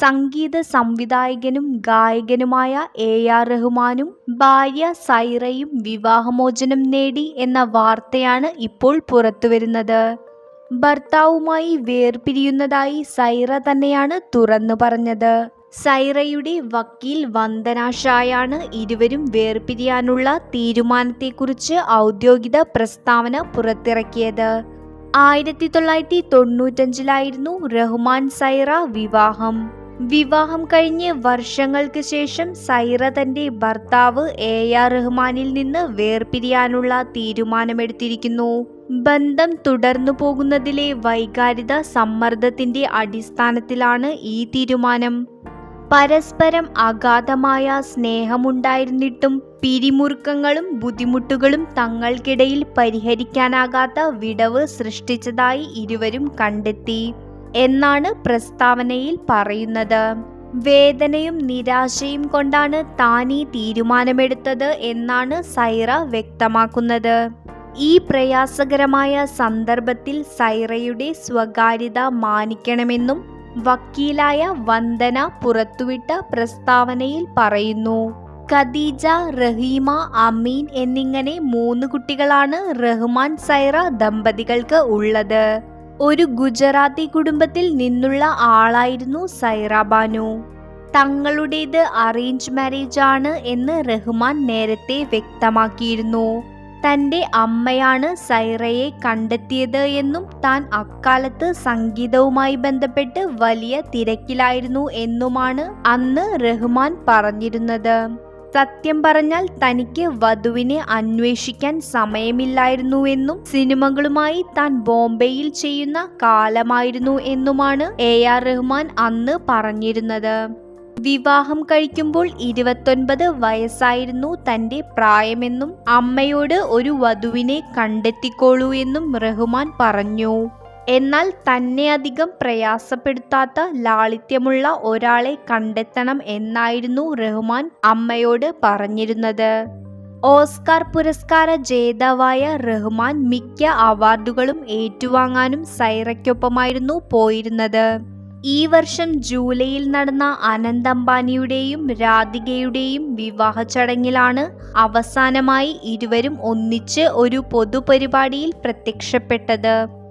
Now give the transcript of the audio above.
സംഗീത സംവിധായകനും ഗായകനുമായ A R റഹ്മാനും ഭാര്യ സൈറയും വിവാഹമോചനം നേടി എന്ന വാർത്തയാണ് ഇപ്പോൾ പുറത്തുവരുന്നത്. ഭർത്താവുമായി വേർപിരിയുന്നതായി സൈറ തന്നെയാണ് തുറന്നു പറഞ്ഞത്. സൈറയുടെ വക്കീൽ വന്ദനാഷായാണ് ഇരുവരും വേർപിരിയാനുള്ള തീരുമാനത്തെക്കുറിച്ച് ഔദ്യോഗിക പ്രസ്താവന പുറത്തിറക്കിയത്. ആയിരത്തി തൊള്ളായിരത്തി തൊണ്ണൂറ്റഞ്ചിലായിരുന്നു റഹ്മാൻ സൈറ വിവാഹം. വിവാഹം കഴിഞ്ഞ് വർഷങ്ങൾക്ക് ശേഷം സൈറ തന്റെ ഭർത്താവ് എ ആർ റഹ്മാനിൽ നിന്ന് വേർപിരിയാനുള്ള തീരുമാനമെടുത്തിരിക്കുന്നു. ബന്ധം തുടർന്നു പോകുന്നതിലെ വൈകാരിക സമ്മർദ്ദത്തിന്റെ അടിസ്ഥാനത്തിലാണ് ഈ തീരുമാനം. പരസ്പരം അഗാധമായ സ്നേഹമുണ്ടായിരുന്നിട്ടും പിരിമുറുക്കങ്ങളും ബുദ്ധിമുട്ടുകളും തങ്ങൾക്കിടയിൽ പരിഹരിക്കാനാകാത്ത വിടവ് സൃഷ്ടിച്ചതായി ഇരുവരും കണ്ടെത്തി. എന്നാണ് പ്രസ്താവനയിൽ പറയുന്നത്. വേദനയും നിരാശയും കൊണ്ടാണ് താൻ ഈ തീരുമാനമെടുത്തത് എന്നാണ് സൈറ വ്യക്തമാക്കുന്നത്. ഈ പ്രയാസകരമായ സന്ദർഭത്തിൽ സൈറയുടെ സ്വകാര്യത മാനിക്കണമെന്നും വക്കീലായ വന്ദന പുറത്തുവിട്ട പ്രസ്താവനയിൽ പറയുന്നു. ഖദീജ റഹീമ അമീൻ എന്നിങ്ങനെ മൂന്ന് കുട്ടികളാണ് റഹ്മാൻ സൈറ ദമ്പതികൾക്ക് ഉള്ളത്. ഒരു ഗുജറാത്തി കുടുംബത്തിൽ നിന്നുള്ള ആളായിരുന്നു സൈറാബാനു തങ്ങളുടേത് അറേഞ്ച് മാരേജ് ആണ് എന്ന് റഹ്മാൻ നേരത്തെ വ്യക്തമാക്കിയിരുന്നു. തന്റെ അമ്മയാണ് സൈറയെ കണ്ടെത്തിയത് എന്നും താൻ അക്കാലത്ത് സംഗീതവുമായി ബന്ധപ്പെട്ട് വലിയ തിരക്കിലായിരുന്നു എന്നുമാണ് അന്ന് റഹ്മാൻ പറഞ്ഞിരുന്നത്. സത്യം പറഞ്ഞാൽ തനിക്ക് വധുവിനെ അന്വേഷിക്കാൻ സമയമില്ലായിരുന്നുവെന്നും സിനിമകളുമായി താൻ ബോംബെയിൽ ചെയ്യുന്ന കാലമായിരുന്നു എന്നുമാണ് എ ആർ റഹ്മാൻ അന്ന് പറഞ്ഞിരുന്നത്. വിവാഹം കഴിക്കുമ്പോൾ ഇരുപത്തൊൻപത് വയസ്സായിരുന്നു തന്റെ പ്രായമെന്നും അമ്മയോട് ഒരു വധുവിനെ കണ്ടെത്തിക്കോളൂ എന്നും റഹ്മാൻ പറഞ്ഞു. എന്നാൽ തന്നെ അധികം പ്രയാസപ്പെടുത്താത്ത ലാളിത്യമുള്ള ഒരാളെ കണ്ടെത്തണം എന്നായിരുന്നു റഹ്മാൻ അമ്മയോട് പറഞ്ഞിരുന്നത്. ഓസ്കാർ പുരസ്കാര ജേതാവായ റഹ്മാൻ മിക്ക അവാർഡുകളും ഏറ്റുവാങ്ങാനും സൈറയ്ക്കൊപ്പമായിരുന്നു പോയിരുന്നത്. ഈ വർഷം ജൂലൈയിൽ നടന്ന അനന്തംബാനിയുടെയും രാധികയുടെയും വിവാഹ ചടങ്ങിലാണ് അവസാനമായി ഇരുവരും ഒന്നിച്ച് ഒരു പൊതുപരിപാടിയിൽ പ്രത്യക്ഷപ്പെട്ടത്.